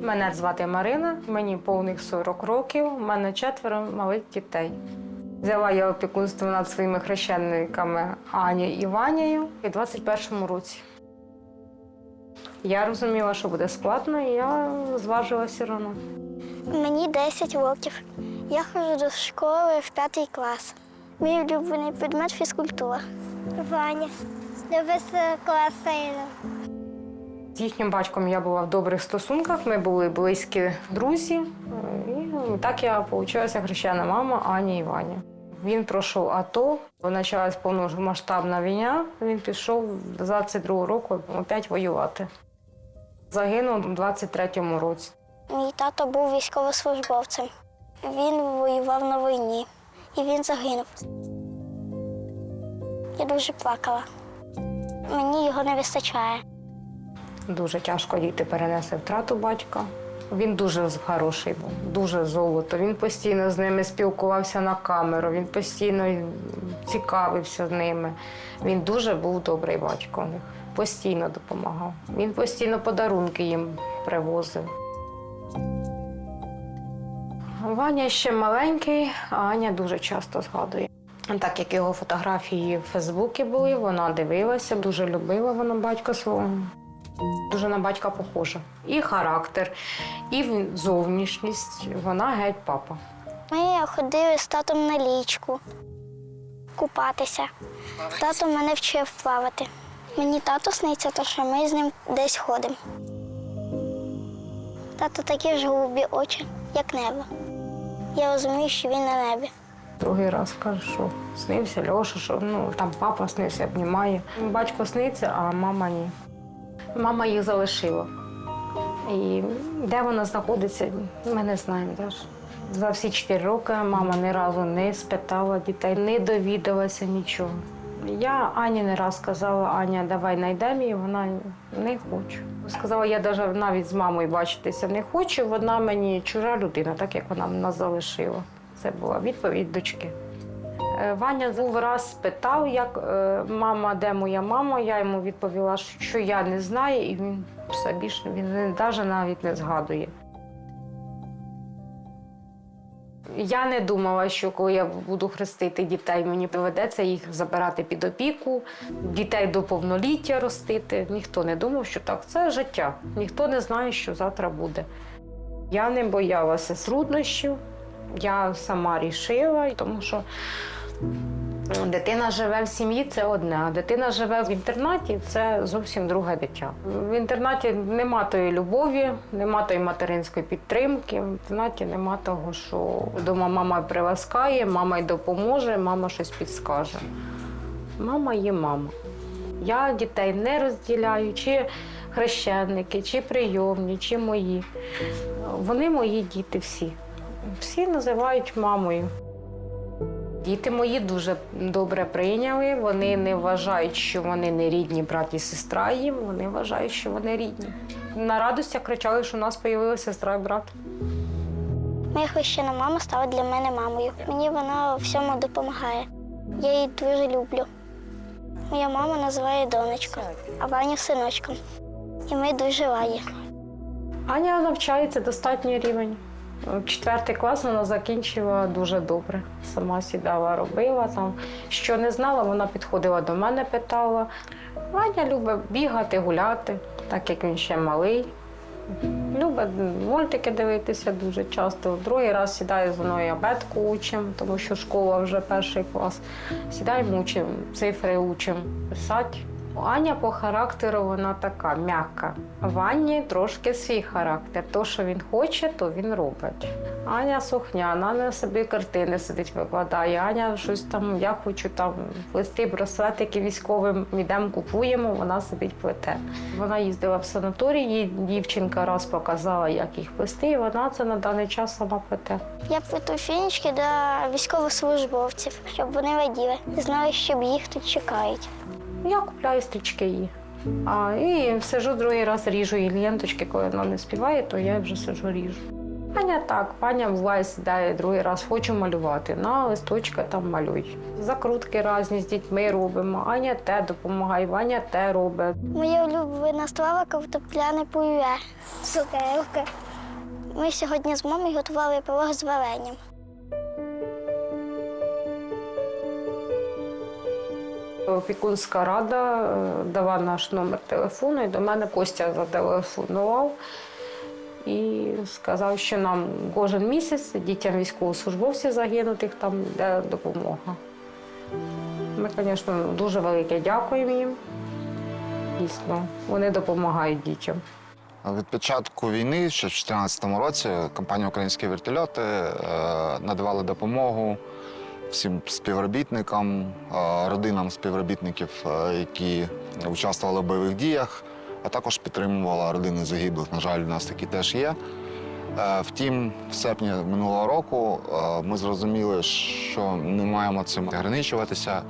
Мене звати Марина, мені повних 40 років, у мене четверо малих дітей. Взяла я опікунство над своїми хрещениками Ані і Ванією у 21-му році. Я розуміла, що буде складно, і я зважилася рано. Мені 10 років. Я ходжу до школи в п'ятий клас. Мій улюблений предмет фізкультура. Ваня. Класу. З їхнім батьком я була в добрих стосунках, ми були близькі друзі. І так я получилася хрещена мама Ані і Вані. Він пройшов АТО, почалась повномасштабна війна. Він пішов з 22 року опять воювати. Загинув у 23-му році. Мій тато був військовослужбовцем. Він воював на війні і він загинув. Я дуже плакала. Мені його не вистачає. Дуже тяжко діти перенесли втрату батька. Він дуже хороший був, дуже золото. Він постійно з ними спілкувався на камеру, він постійно цікавився з ними. Він дуже був добрий батько постійно допомагав. Він постійно подарунки їм привозив. Ваня ще маленький, а Аня дуже часто згадує. Так як його фотографії в Фейсбуці були, вона дивилася, дуже любила вона батька свого. Дуже на батька похожа. І характер, і зовнішність. Вона геть папа. Ми ходили з татом на лічку, купатися. Тато мене вчив плавати. Мені тато сниться, то що ми з ним десь ходимо. Тато такі ж голубі очі, як небо. Я розумію, що він на небі. Другий раз каже, що снився Льоша, що ну там папа снився, обнімає. Батько сниться, а мама ні. Мама їх залишила. І де вона знаходиться, ми не знаємо теж. За всі чотири роки мама ні разу не спитала дітей, не довідалася нічого. Я Ані не раз сказала, Аня, давай знайдемо її, вона не хоче. Сказала, я навіть навіть з мамою бачитися не хочу, вона мені чужа людина, так як вона нас залишила. Це була відповідь дочки. Е, Ваня був раз спитав, як е, мама, де моя мама. Я йому відповіла, що я не знаю, і він все більше він навіть навіть не згадує. Я не думала, що коли я буду хрестити дітей, мені доведеться їх забирати під опіку, дітей до повноліття ростити. Ніхто не думав, що так. Це життя. Ніхто не знає, що завтра буде. Я не боялася труднощів, я сама рішила, тому що дитина живе в сім'ї це одне, а дитина живе в інтернаті це зовсім друге дитя. В інтернаті нема тої любові, нема тої материнської підтримки. В інтернаті нема того, що вдома мама приласкає, мама й допоможе, мама щось підскаже. Мама є мама. Я дітей не розділяю, чи хрещенники, чи прийомні, чи мої. Вони мої діти всі. Всі називають мамою. Діти мої дуже добре прийняли. Вони не вважають, що вони не рідні брат і сестра їм. Вони вважають, що вони рідні. На радостях кричали, що у нас з'явилася сестра і брат. Моя хрещена мама стала для мене мамою. Мені вона всьому допомагає. Я її дуже люблю. Моя мама називає донечка, а Ваню синочком. І ми дуже раді. Аня навчається достатній рівень. Четвертий клас вона закінчила дуже добре. Сама сідала, робила там. Що не знала, вона підходила до мене, питала. Ваня любить бігати, гуляти, так як він ще малий. Любить мультики дивитися дуже часто. Другий раз сідає зі мною абетку учимо, тому що школа вже перший клас. Сідаємо, учимо, цифри учимо, писати. Аня по характеру вона така м'яка. В Ані трошки свій характер. То, що він хоче, то він робить. Аня сухняна, Аня собі картини сидить, викладає. Аня щось там, я хочу там плести браслетики військовим, йдемо, купуємо, вона сидить плете. Вона їздила в санаторій, дівчинка раз показала, як їх плести, і вона це на даний час сама плете. Я плету фінічки для військовослужбовців, щоб вони раділи, знали, що їх тут чекають. Я купляю стрічки їй. А, і сижу другий раз ріжу їй ленточки, коли вона не співає, то я вже сижу ріжу. Ваня так, Ваня буває сідає другий раз, хочу малювати. На листочка там малюй. Закрутки різні з дітьми робимо. Аня те допомагає, Ваня те робить. Моя улюблена страва картопляне пюре. Цукерки. Ми сьогодні з мамою готували пирог з варенням. Опікунська рада е, дала наш номер телефону, і до мене Костя зателефонував і сказав, що нам кожен місяць дітям військовослужбовців загинутих там йде допомога. Ми, звісно, дуже велике дякуємо їм. Дійсно, вони допомагають дітям. Від початку війни, ще в 2014 році, компанія Українські вертольоти е, надавала допомогу всім співробітникам, е, родинам співробітників, е, які участвували в бойових діях, а також підтримувала родини загиблих. На жаль, у нас такі теж є. Е, Втім, в серпні минулого року ми зрозуміли, що не маємо цим ограничуватися,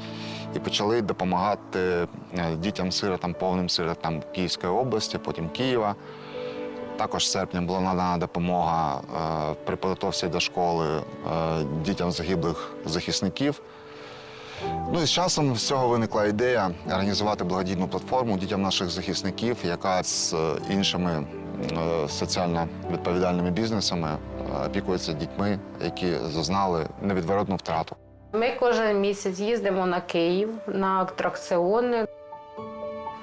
і почали допомагати дітям-сиротам, повним сиротам Київської області, потім Києва. Також в серпні була надана допомога е, при підготовці до школи е, дітям загиблих захисників. Ну і з часом з цього виникла ідея організувати благодійну платформу дітям наших захисників, яка з е, іншими е, соціально відповідальними бізнесами е, опікується дітьми, які зазнали невідворотну втрату. Ми кожен місяць їздимо на Київ на атракціони.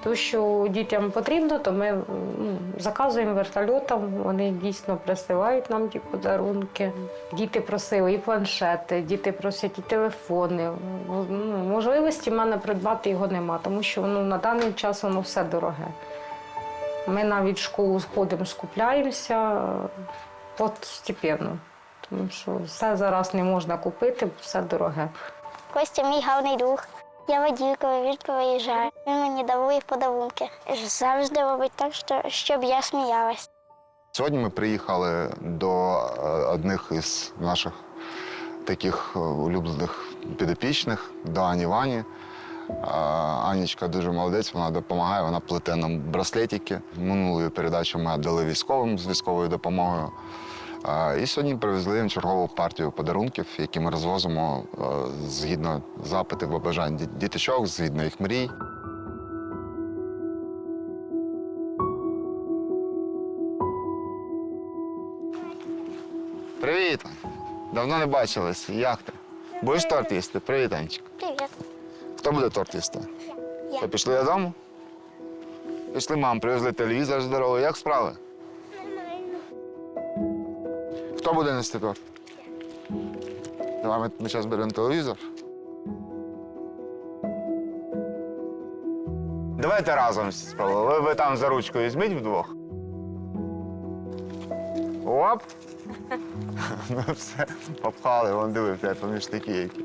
То, що дітям потрібно, то ми ну, заказуємо вертольотам, вони дійсно присилають нам ті подарунки. Діти просили і планшети, діти просять і телефони. Ну, можливості в мене придбати його нема, тому що ну, на даний час воно все дороге. Ми навіть в школу ходимо, скупляємося постепенно, тому що все зараз не можна купити, все дороге. Костя мій гарний друг. Я водійка, він виїжджає. Він мені дарує подарунки. Завжди робить так, що- щоб я сміялась. Сьогодні ми приїхали до е, одних із наших таких е, улюблених підопічних, до Ані Вані. Е, Анічка дуже молодець, вона допомагає, вона плете нам браслетики. Минулої передачі ми віддали військовим з військовою допомогою. Е, І сьогодні привезли їм чергову партію подарунків, які ми розвозимо е, згідно запитів побажань діт- діточок, згідно їх мрій. Привіт! Давно не бачились. Як ти? Будеш торт їсти? Привіт, Анечка. Привіт. Хто буде торт їсти? Я. То пішли додому? Пішли, мам, привезли телевізор здоровий. Як справи? Хто буде нести торт? Давай ми, зараз беремо телевізор. Давайте разом спробуємо. Ви, ви там за ручку візьміть вдвох. Оп! ну все, попхали, вон диви, поміж такі які.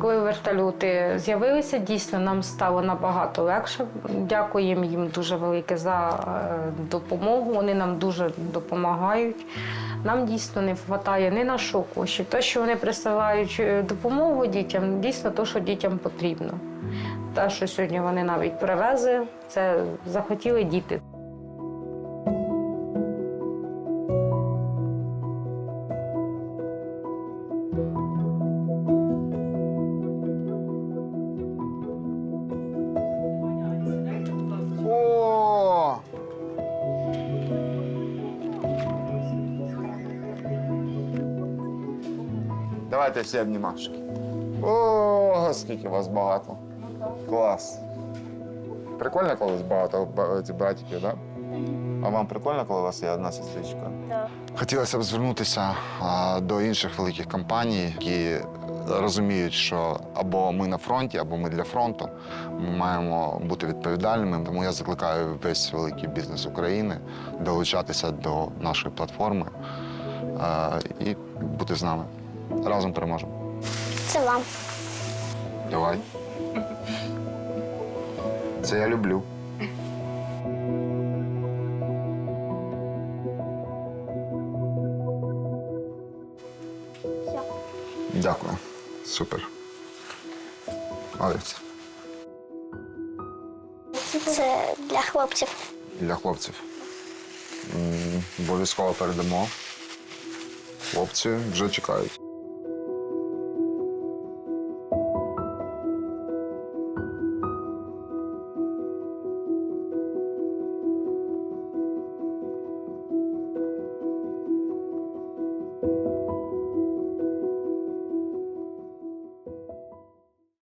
Коли вертольоти з'явилися, дійсно нам стало набагато легше. Дякуємо їм дуже велике за е, допомогу. Вони нам дуже допомагають. Нам дійсно не вистачає ні на що коштів. Те, що вони присилають е, допомогу дітям, дійсно те, що дітям потрібно. Те, що сьогодні вони навіть привезли, це захотіли діти. Давайте всі обнімашки. О, скільки вас багато. Клас. Прикольно, коли вас багато ба- братиків, так? Да? А вам прикольно, коли у вас є одна сестричка? Так. Хотілося б звернутися а, до інших великих компаній, які розуміють, що або ми на фронті, або ми для фронту. Ми маємо бути відповідальними. Тому я закликаю весь великий бізнес України долучатися до нашої платформи а, і бути з нами. Разом переможемо. Це вам. Давай. Це я люблю. Все. Дякую. Супер. Молодець. Це для хлопців. для хлопців. Обов'язково передамо. Хлопці вже чекають.